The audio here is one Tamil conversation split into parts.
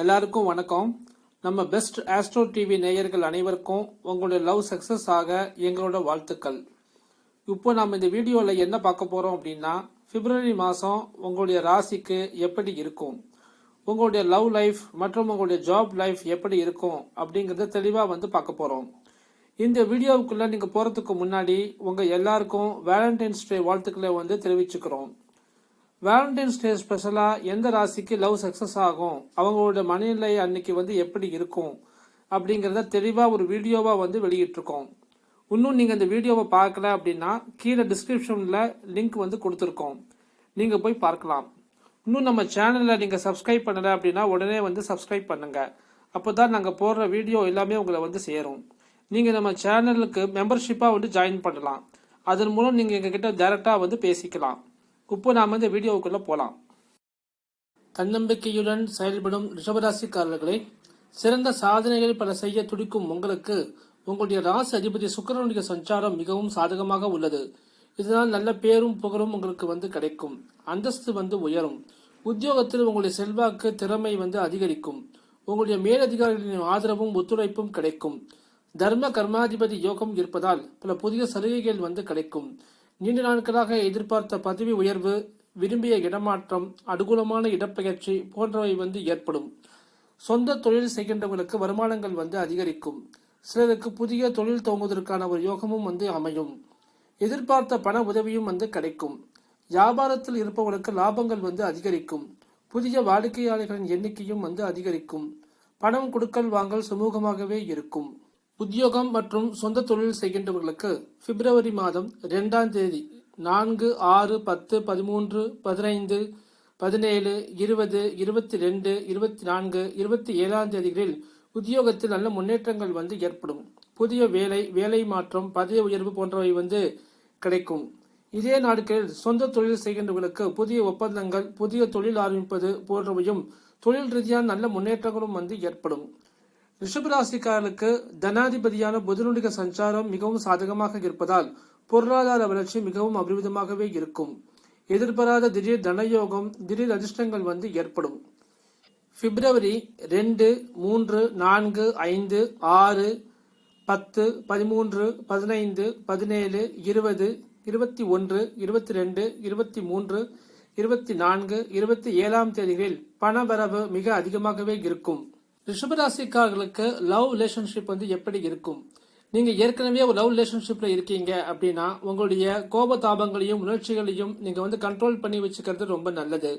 எல்லாருக்கும் வணக்கம். நம்ம பெஸ்ட் ஆஸ்ட்ரோ டிவி நேயர்கள் அனைவருக்கும் உங்களுடைய லவ் சக்சஸ் ஆக எங்களோட வாழ்த்துக்கள். இப்போ நம்ம இந்த வீடியோவில் என்ன பார்க்க போகிறோம் அப்படின்னா பிப்ரவரி மாதம் உங்களுடைய ராசிக்கு எப்படி இருக்கும்? உங்களுடைய லவ் லைஃப் மற்றும் உங்களுடைய ஜாப் லைஃப் எப்படி இருக்கும் அப்படிங்கிறத தெளிவாக வந்து பார்க்க போகிறோம் இந்த வீடியோவுக்குள்ளே நீங்கள் போகிறதுக்கு முன்னாடி உங்கள் எல்லாருக்கும் வேலண்டைன்ஸ் டே வாழ்த்துக்களை வந்து தெரிவிச்சுக்கிறோம். வேலண்டைன்ஸ் டே ஸ்பெஷலா எந்த ராசிக்கு லவ் சக்சஸ் ஆகும்? அவங்களோட மனநிலை அன்னைக்கு வந்து எப்படி இருக்கும்? அப்படிங்கிறத தெளிவா ஒரு வீடியோவா வந்து வெளியிட்டிருக்கோம். இன்னும் நீங்க இந்த வீடியோவை பார்க்கல அப்படின்னா கீழே டிஸ்கிரிப்ஷன்ல லிங்க் வந்து கொடுத்துருக்கோம். நீங்க போய் பார்க்கலாம். இன்னும் நம்ம சேனலில் நீங்கள் சப்ஸ்கிரைப் பண்ணல அப்படின்னா உடனே வந்து சப்ஸ்கிரைப் பண்ணுங்க. அப்போதான் நாங்கள் போடுற வீடியோ எல்லாமே உங்களை வந்து சேரும். நீங்கள் நம்ம சேனலுக்கு மெம்பர்ஷிப்பாக வந்து ஜாயின் பண்ணலாம். அதன் மூலம் நீங்கள் எங்ககிட்ட டேரெக்டாக வந்து பேசிக்கலாம். இப்போ நாம் இந்த வீடியோவுக்குள்ளே போகலாம் தன்னம்பிக்கையுடன் செயல்படும் ரிஷபராசிக்காரர்களை சிறந்த சாதனைகள் பல செய்ய துடிக்கும் உங்களுக்கு உங்களுடைய ராசி அதிபதி சுக்கிரனுடைய சஞ்சாரம் மிகவும் சாதகமாக உள்ளது. இதனால் நல்ல பேரும் புகழும் உங்களுக்கு வந்து கிடைக்கும். அந்தஸ்து வந்து உயரும். உத்தியோகத்தில் உங்களுடைய செல்வாக்கு திறமை வந்து அதிகரிக்கும். உங்களுடைய மேலதிகாரிகளின் ஆதரவும் ஒத்துழைப்பும் கிடைக்கும். தர்ம கர்மாதிபதி யோகம் இருப்பதால் பல புதிய சலுகைகள் வந்து கிடைக்கும். நீண்ட நாட்களாக எதிர்பார்த்த பதவி உயர்வு விரும்பிய இடமாற்றம் அனுகூலமான இடப்பெயர்ச்சி போன்றவை வந்து ஏற்படும். சொந்த தொழில் செய்கின்றவர்களுக்கு வருமானங்கள் வந்து அதிகரிக்கும். சிலருக்கு புதிய தொழில் துவங்குவதற்கான ஒரு யோகமும் வந்து அமையும். எதிர்பார்த்த பண உதவியும் வந்து கிடைக்கும். வியாபாரத்தில் இருப்பவர்களுக்கு லாபங்கள் வந்து அதிகரிக்கும். புதிய வாடிக்கையாளர்களின் எண்ணிக்கையும் வந்து அதிகரிக்கும். பணம் கொடுக்கல் வாங்கல் சுமூகமாகவே இருக்கும். உத்தியோகம் மற்றும் சொந்த தொழில் செய்கின்றவர்களுக்கு பிப்ரவரி மாதம் இரண்டாம் தேதி நான்கு ஆறு பத்து பதிமூன்று பதினைந்து பதினேழு இருபது இருபத்தி ரெண்டு இருபத்தி நான்கு இருபத்தி ஏழாம் தேதிகளில் உத்தியோகத்தில் நல்ல முன்னேற்றங்கள் வந்து ஏற்படும். புதிய வேலை வேலை மாற்றம் பதவி உயர்வு போன்றவை வந்து கிடைக்கும். இதே நாட்களில் சொந்த தொழில் செய்கின்றவர்களுக்கு புதிய ஒப்பந்தங்கள் புதிய தொழில் ஆரம்பிப்பது போன்றவையும் தொழில் ரீதியான நல்ல முன்னேற்றங்களும் வந்து ஏற்படும். ரிஷபராசிக்காரர்களுக்கு தனாதிபதியான புதனுடைய சஞ்சாரம் மிகவும் சாதகமாக இருப்பதால் பொருளாதார வளர்ச்சி மிகவும் அபிவிதமாகவே இருக்கும். எதிர்பாராத திடீர் தனயோகம் திடீர் அதிர்ஷ்டங்கள் வந்து ஏற்படும். பிப்ரவரி ரெண்டு மூன்று நான்கு ஐந்து ஆறு பத்து பதிமூன்று பதினைந்து பதினேழு இருபது இருபத்தி ஒன்று இருபத்தி ரெண்டு இருபத்தி மூன்று இருபத்தி நான்கு இருபத்தி ஏழாம் தேதிகளில் பணவரவு மிக அதிகமாகவே இருக்கும். ரிஷபராசிக்காரர்களுக்கு லவ் ரிலேஷன்ஷிப் வந்து எப்படி இருக்கும்? நீங்க ஏற்கனவே ஒரு லவ் ரிலேஷன்ஷிப்ல இருக்கீங்க அப்படின்னா உங்களுடைய கோப தாபங்களையும் உணர்ச்சிகளையும் நீங்க வந்து கண்ட்ரோல் பண்ணி வச்சுக்கிறது ரொம்ப நல்லது.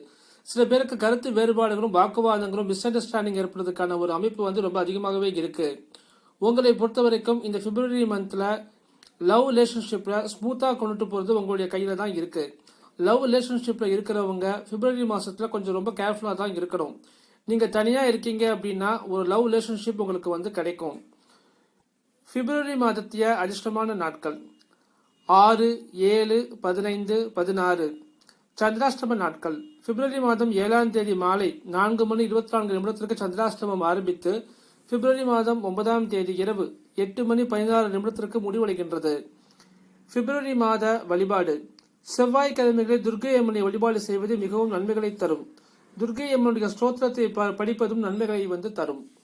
சில பேருக்கு கருத்து வேறுபாடுகளும் வாக்குவாதங்களும் மிஸ் அண்டர்ஸ்டாண்டிங் ஏற்படுறதுக்கான ஒரு அமைப்பு வந்து ரொம்ப அதிகமாகவே இருக்கு. உங்களை பொறுத்த வரைக்கும் இந்த பிப்ரவரி மந்த்ல லவ் ரிலேஷன்ஷிப்ல ஸ்மூத்தா கொண்டுட்டு போறது உங்களுடைய கையில தான் இருக்கு. லவ் ரிலேஷன்ஷிப்ல இருக்கிறவங்க பிப்ரவரி மாசத்துல கொஞ்சம் ரொம்ப கேர்ஃபுல்லா தான் இருக்கணும். நீங்கள் தனியாக இருக்கீங்க அப்படின்னா ஒரு லவ் ரிலேஷன்ஷிப் உங்களுக்கு வந்து கிடைக்கும். பிப்ரவரி மாதத்திய அதிர்ஷ்டமான நாட்கள். ஆறு ஏழு பதினைந்து பதினாறு. சந்திராஷ்டம நாட்கள். பிப்ரவரி மாதம் ஏழாம் தேதி மாலை நான்கு மணி இருபத்தி நான்கு நிமிடத்திற்கு சந்திராஷ்டமம் ஆரம்பித்து பிப்ரவரி மாதம் ஒன்பதாம் தேதி இரவு எட்டு மணி பதினாறு நிமிடத்திற்கு முடிவடைகின்றது. பிப்ரவரி மாத வழிபாடு. செவ்வாய்க்கிழமைகளில் துர்க்கை அம்மனை வழிபாடு செய்வது மிகவும் நன்மைகளை தரும். துர்க்கை அம்மனுடைய ஸ்தோத்திரத்தை ப- படிப்பதும் நன்மைகளை வந்து தரும்.